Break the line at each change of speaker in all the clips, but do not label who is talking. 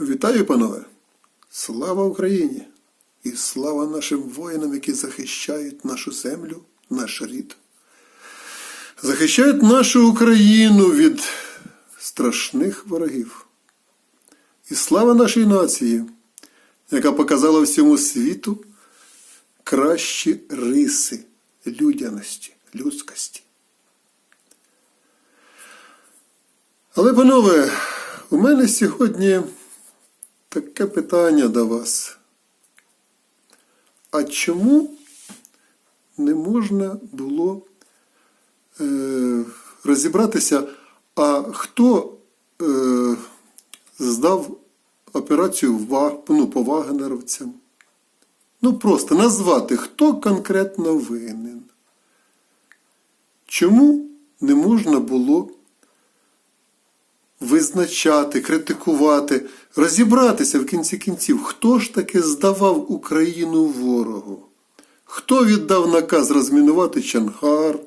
Вітаю, панове! Слава Україні! І слава нашим воїнам, які захищають нашу землю, наш рід. Захищають нашу Україну від страшних ворогів. І слава нашій нації, яка показала всьому світу кращі риси людяності, людськості. Але, панове, у мене сьогодні таке питання до вас. А чому не можна було е, розібратися, а хто е, здав операцію ну, по вагнеровцям? Ну, просто назвати, хто конкретно винен. Чому не можна було визначати, критикувати, розібратися в кінці кінців, хто ж таки здавав Україну ворогу? Хто віддав наказ розмінувати Чангар?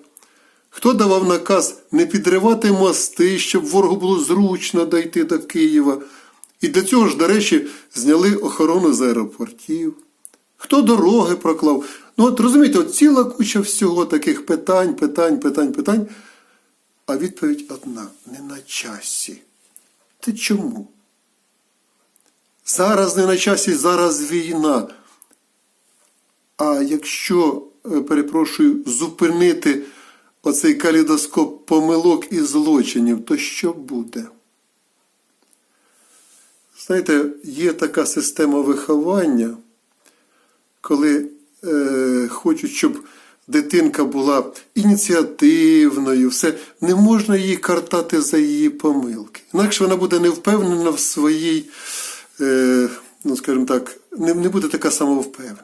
Хто давав наказ не підривати мости, щоб ворогу було зручно дойти до Києва? І для цього ж, до речі, зняли охорону з аеропортів. Хто дороги проклав? Ну, от розумієте, от ціла куча всього таких питань, питань, питань, питань. А відповідь одна не на часі. Ти чому? Зараз не на часі, зараз війна. А якщо, е, перепрошую, зупинити оцей калейдоскоп помилок і злочинів, то що буде? Знаєте, є така система виховання, коли е, хочуть, щоб дитинка була ініціативною, все, не можна її картати за її помилки. Інакше вона буде не впевнена в своїй, е, ну скажімо так, не, не буде така самовпевнена.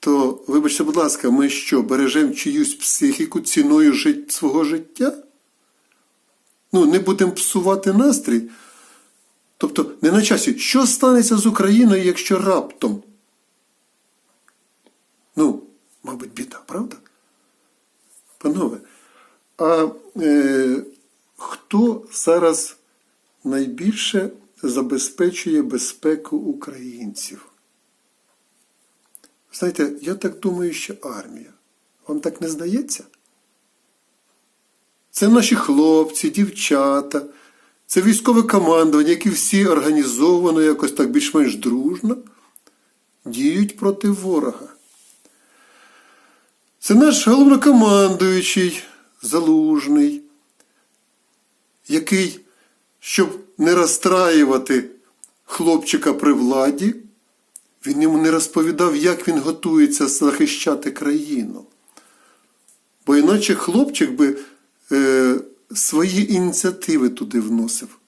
То, вибачте, будь ласка, ми що, бережемо чиюсь психіку ціною жит... свого життя? Ну, не будемо псувати настрій. Тобто, не на часі, що станеться з Україною, якщо раптом? Ну, мабуть, біда, правда? Панове, а е, хто зараз найбільше забезпечує безпеку українців? Знаєте, я так думаю, що армія. Вам так не здається? Це наші хлопці, дівчата, це військове командування, які всі організовано, якось так більш-менш дружно діють проти ворога. Це наш головнокомандуючий залужний, який, щоб не розстраювати хлопчика при владі, він йому не розповідав, як він готується захищати країну. Бо іначе хлопчик би е, свої ініціативи туди вносив.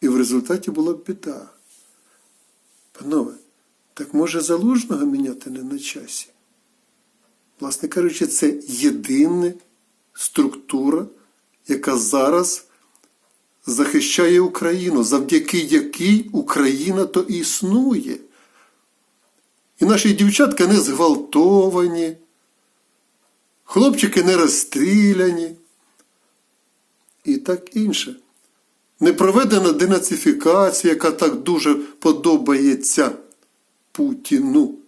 І в результаті була б біда. Панове, так може залужного міняти не на часі? Власне кажучи, це єдина структура, яка зараз захищає Україну, завдяки якій Україна то існує. І наші дівчатка не зґвалтовані, хлопчики не розстріляні. І так інше. Не проведена денацифікація, яка так дуже подобається Путіну.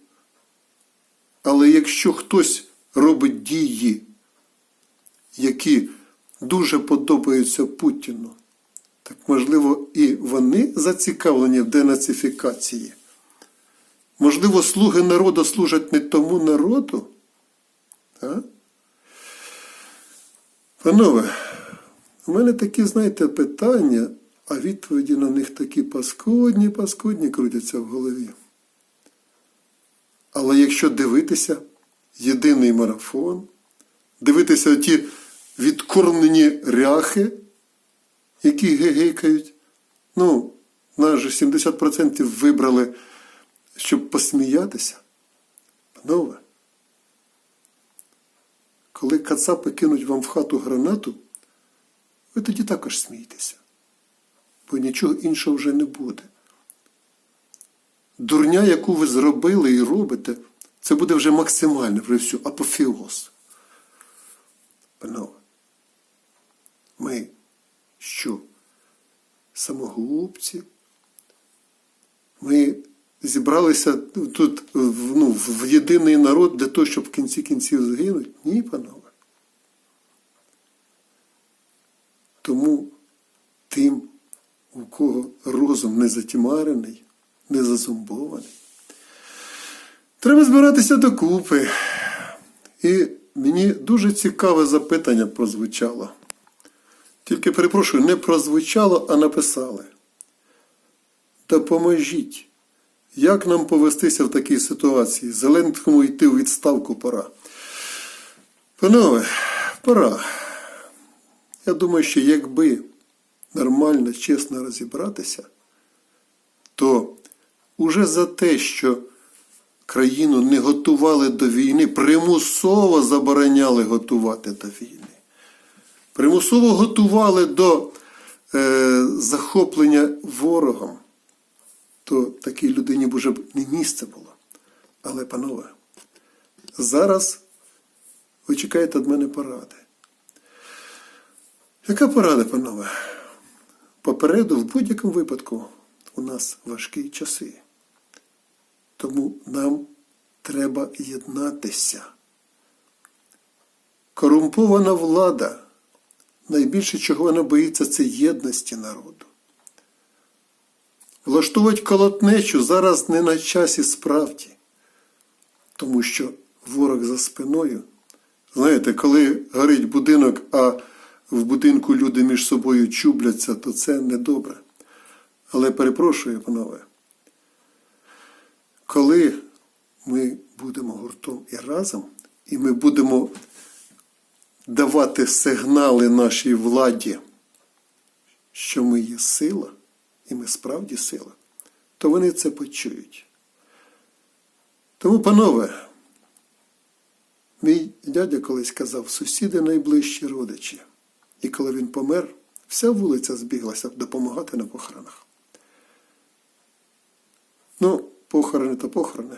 Але якщо хтось робить дії, які дуже подобаються Путіну, так можливо і вони зацікавлені в денацифікації. Можливо, слуги народу служать не тому народу? А? Панове, у мене такі, знаєте, питання, а відповіді на них такі паскудні, паскудні крутяться в голові. Але якщо дивитися єдиний марафон, дивитися ті відкормлені ряхи, які гегикають, ну, нас же 70% вибрали, щоб посміятися. Панове, коли кацапи кинуть вам в хату гранату, ви тоді також смійтеся, бо нічого іншого вже не буде. Дурня, яку ви зробили і робите, це буде вже максимально, вже все, апофеоз. Панове, ми що? самогубці. Ми зібралися тут ну, в єдиний народ для того, щоб в кінці кінців загинути? Ні, панове. Тому тим, у кого розум не затьмарений, не зазумбований, треба збиратися докупи. І мені дуже цікаве запитання прозвучало. Тільки перепрошую, не прозвучало, а написали. Допоможіть. Як нам повестися в такій ситуації? Зеленському йти у відставку пора. Панове, пора. Я думаю, що якби нормально, чесно розібратися, то уже за те, що країну не готували до війни, примусово забороняли готувати до війни. Примусово готували до е, захоплення ворогом, то такій людині б уже не місце було. Але, панове, зараз ви чекаєте від мене поради. Яка порада, панове? Попереду, в будь-якому випадку, у нас важкі часи. Тому нам треба єднатися. Корумпована влада найбільше чого вона боїться, це єдності народу. Влаштовувати колотнечу зараз не на часі справді, тому що ворог за спиною. Знаєте, коли горить будинок, а в будинку люди між собою чубляться, то це недобре. Але перепрошую, панове, коли ми будемо гуртом і разом, і ми будемо давати сигнали нашій владі, що ми є сила, і ми справді сила, то вони це почують. Тому, панове, мій дядя колись казав, сусіди найближчі родичі. І коли він помер, вся вулиця збіглася допомагати на похоронах. Ну, похорони то похорони,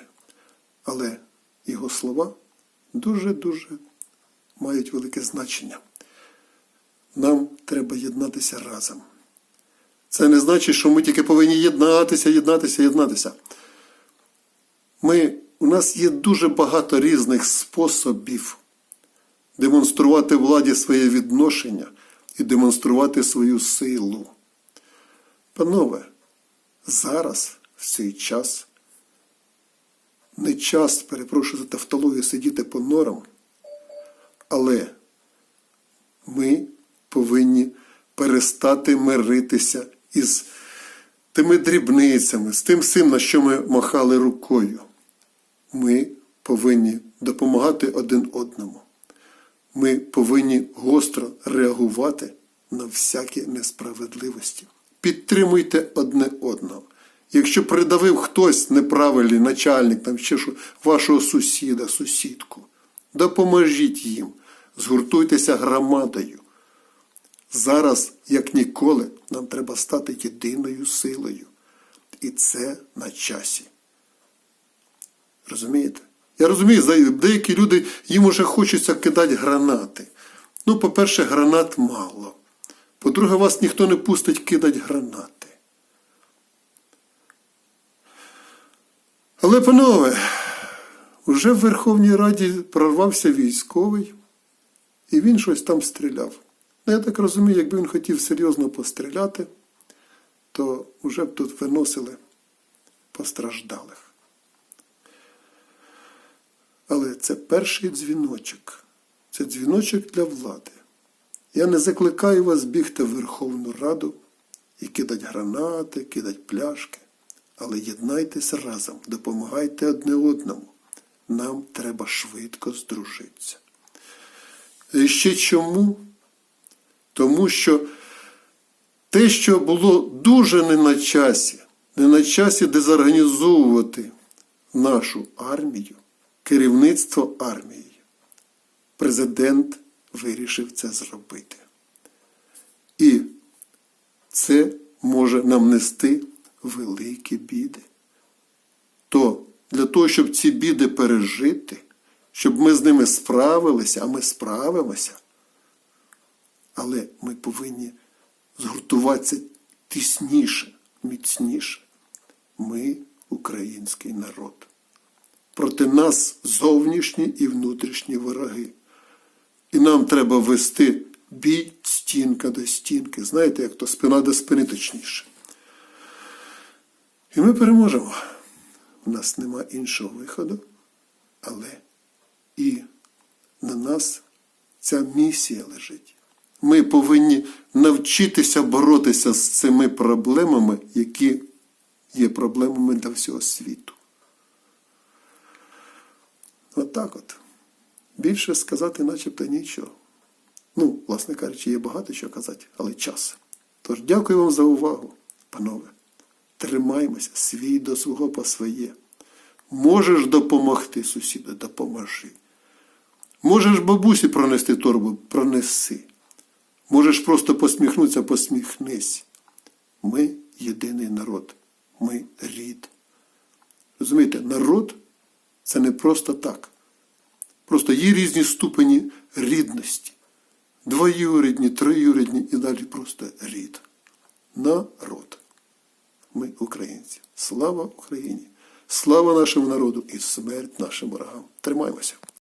але його слова дуже-дуже мають велике значення. Нам треба єднатися разом. Це не значить, що ми тільки повинні єднатися, єднатися, єднатися. Ми, у нас є дуже багато різних способів демонструвати владі своє відношення і демонструвати свою силу. Панове, зараз, в цей час, не час, перепрошую за тавтологію, сидіти по норам, але ми повинні перестати миритися із тими дрібницями, з тим всім, на що ми махали рукою. Ми повинні допомагати один одному. Ми повинні гостро реагувати на всякі несправедливості. Підтримуйте одне одного. Якщо придавив хтось неправильний начальник, там ще що, вашого сусіда, сусідку, допоможіть їм, згуртуйтеся громадою. Зараз, як ніколи, нам треба стати єдиною силою. І це на часі. Розумієте? Я розумію, деякі люди їм уже хочеться кидати гранати. Ну, по-перше, гранат мало. По-друге, вас ніхто не пустить кидати гранати. Але, панове, вже в Верховній Раді прорвався військовий, і він щось там стріляв. Ну, я так розумію, якби він хотів серйозно постріляти, то вже б тут виносили постраждалих. Але це перший дзвіночок. Це дзвіночок для влади. Я не закликаю вас бігти в Верховну Раду і кидати гранати, кидати пляшки. Але єднайтеся разом, допомагайте одне одному. Нам треба швидко здружитися. І ще чому? Тому що те, що було дуже не на часі, не на часі дезорганізовувати нашу армію, керівництво армії, президент вирішив це зробити. І це може нам нести великі біди. То для того, щоб ці біди пережити, щоб ми з ними справилися, а ми справимося, але ми повинні згуртуватися тісніше, міцніше. Ми український народ. Проти нас зовнішні і внутрішні вороги. І нам треба вести бій стінка до стінки. Знаєте, як то спина до спини точніше. І ми переможемо. У нас нема іншого виходу, але і на нас ця місія лежить. Ми повинні навчитися боротися з цими проблемами, які є проблемами для всього світу. Отак от. Більше сказати начебто нічого. Ну, власне кажучи, є багато що казати, але час. Тож дякую вам за увагу, панове. Тримаймося свій до свого по своє. Можеш допомогти сусіду, допоможи. Можеш бабусі пронести торбу, пронеси. Можеш просто посміхнутися, посміхнись. Ми єдиний народ, ми рід. Розумієте, народ це не просто так. Просто є різні ступені рідності. Двоюрідні, троюрідні і далі просто рід. Народ. Ми українці. Слава Україні! Слава нашому народу і смерть нашим ворогам. Тримаймося!